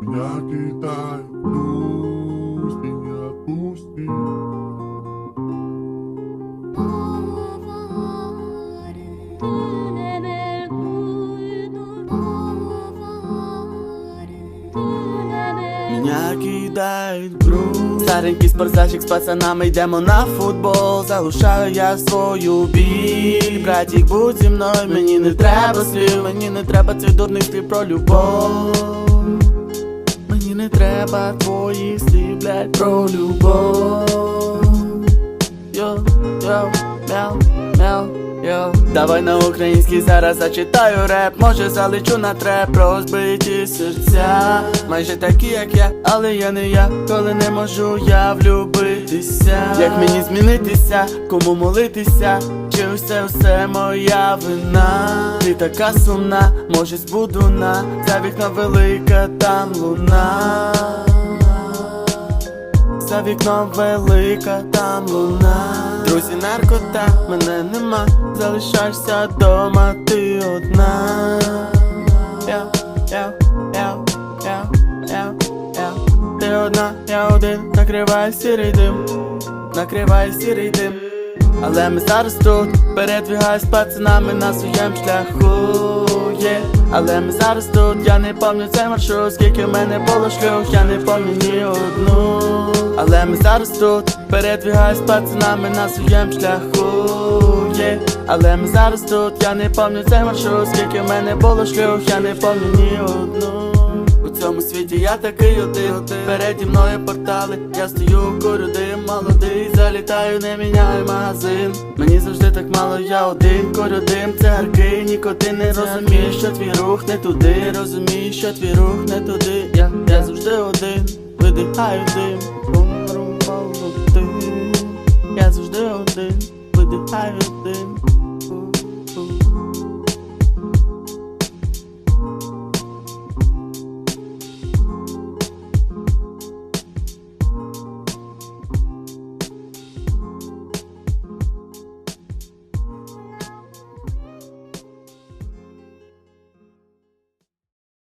Меня кидай, пусти, Меня кидають гру Старенький спортзальчик з пацанами йдемо на футбол. Залишаю я свою біль. Братік, будь зі мною, мені не треба слів. Мені не треба цих дурних слів про любов. Мені не треба твоїх слів, блядь, про любов. Йо, йо, мяу, мяу, йо. Давай на український зараз зачитаю реп. Може залечу на треп, розбиті серця Майже такі, як я, але я не я. Коли не можу я влюбитися Як мені змінитися, кому молитися? Чи усе все моя вина? Ти така сумна, може збудуна. За вікном велика там луна. За вікном велика там луна. Друзі, наркота, мене нема. Залишаєшся дома, ти одна. Я, я, одна, я один, накривай сірий дим Накривай сірий дим. Але ми зараз тут передвигаюсь з пацанами на своєму шляху є. Але ми зараз тут, я не пам'ятаю цей маршрут Скільки в мене було шлюх, я не пам'ятаю ні одну. Але ми зараз тут передвигаюсь з пацанами на своєму шляху є. Але ми зараз тут, я не пам'ятаю цей маршрут Скільки в мене було шлюх, я не пам'ятаю ні одну цьому світі. Я такий один. Переді мною портали, я стою, курю дим молодий, залітаю, не міняю магазин. Мені завжди так мало, я один, курю дим, цигарки, нікотин не розумієш, що твій рух не туди, розумієш, що твій рух не туди. Я, я завжди один, видихаю дим.